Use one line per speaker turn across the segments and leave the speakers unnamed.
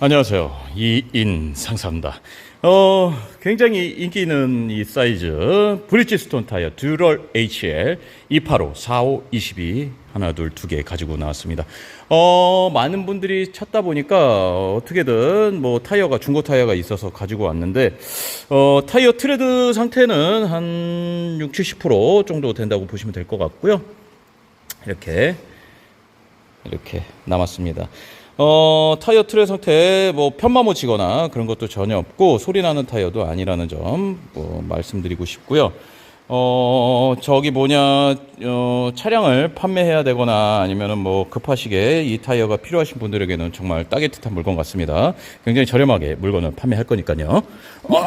안녕하세요. 이인 상사입니다. 어, 굉장히 인기 있는 이 사이즈 브리지스톤 타이어 듀럴 HL 285, 45, 22 하나 둘 두 개 가지고 나왔습니다. 어, 많은 분들이 찾다 보니까 어떻게든 뭐 타이어가 중고 타이어가 있어서 가지고 왔는데 어, 타이어 트레드 상태는 한 6, 70% 정도 된다고 보시면 될 것 같고요. 이렇게 이렇게 남았습니다. 어, 타이어 틀의 상태 뭐 편마모 치거나 그런 것도 전혀 없고 소리 나는 타이어도 아니라는 점 뭐 말씀드리고 싶고요. 어, 저기 뭐냐 어, 차량을 판매해야 되거나 아니면은 뭐 급하시게 이 타이어가 필요하신 분들에게는 정말 따뜻한 물건 같습니다. 굉장히 저렴하게 물건을 판매할 거니까요. 어,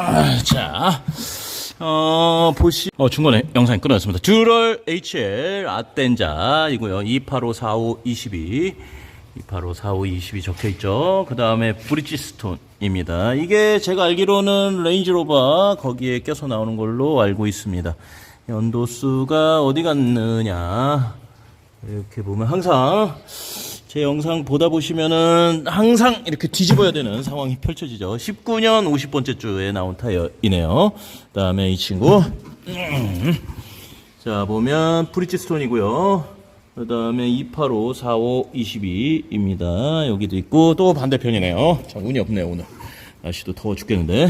자. 어, 보시, 어, 중간에 영상이 끊어졌습니다. 듀럴 HL 아덴자이고요. 285, 45, 22. 285, 45, 22 적혀 있죠. 그 다음에 브리지스톤입니다. 이게 제가 알기로는 레인지로버 거기에 껴서 나오는 걸로 알고 있습니다. 연도수가 어디 갔느냐. 이렇게 보면 항상 제 영상 보다 보시면은 항상 이렇게 뒤집어야 되는 상황이 펼쳐지죠. 19년 50번째 주에 나온 타이어이네요. 그 다음에 이 친구. 음. 자, 보면 브리지스톤이고요. 그 다음에 285, 45, 22입니다. 여기도 있고, 또 반대편이네요. 자, 운이 없네요, 오늘. 날씨도 더워 죽겠는데.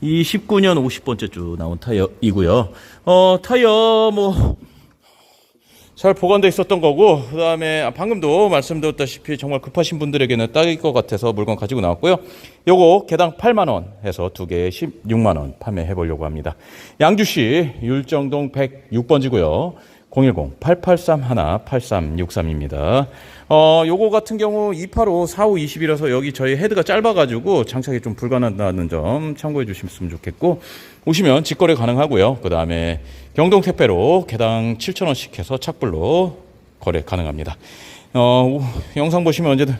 이 19년 50번째 주 나온 타이어이고요. 어, 타이어 뭐, 잘 보관돼 있었던 거고 그 다음에 방금도 말씀드렸다시피 정말 급하신 분들에게는 딱일 것 같아서 물건 가지고 나왔고요. 요거 개당 8만 원 해서 두 개에 16만 원 판매해 보려고 합니다. 양주시 율정동 106번지고요. 010-883-8363입니다. 어, 요거 같은 경우 285, 45, 20이라서 여기 저희 헤드가 짧아가지고 장착이 좀 불가능하다는 점 참고해 주셨으면 좋겠고, 오시면 직거래 가능하고요. 그 다음에 경동 택배로 개당 7,000원씩 해서 착불로 거래 가능합니다. 어, 오, 영상 보시면 언제든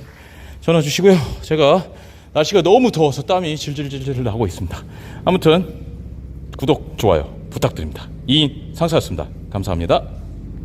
전화 주시고요. 제가 날씨가 너무 더워서 땀이 질질질질 나고 있습니다. 아무튼 구독, 좋아요 부탁드립니다. 이인 상사였습니다. 감사합니다.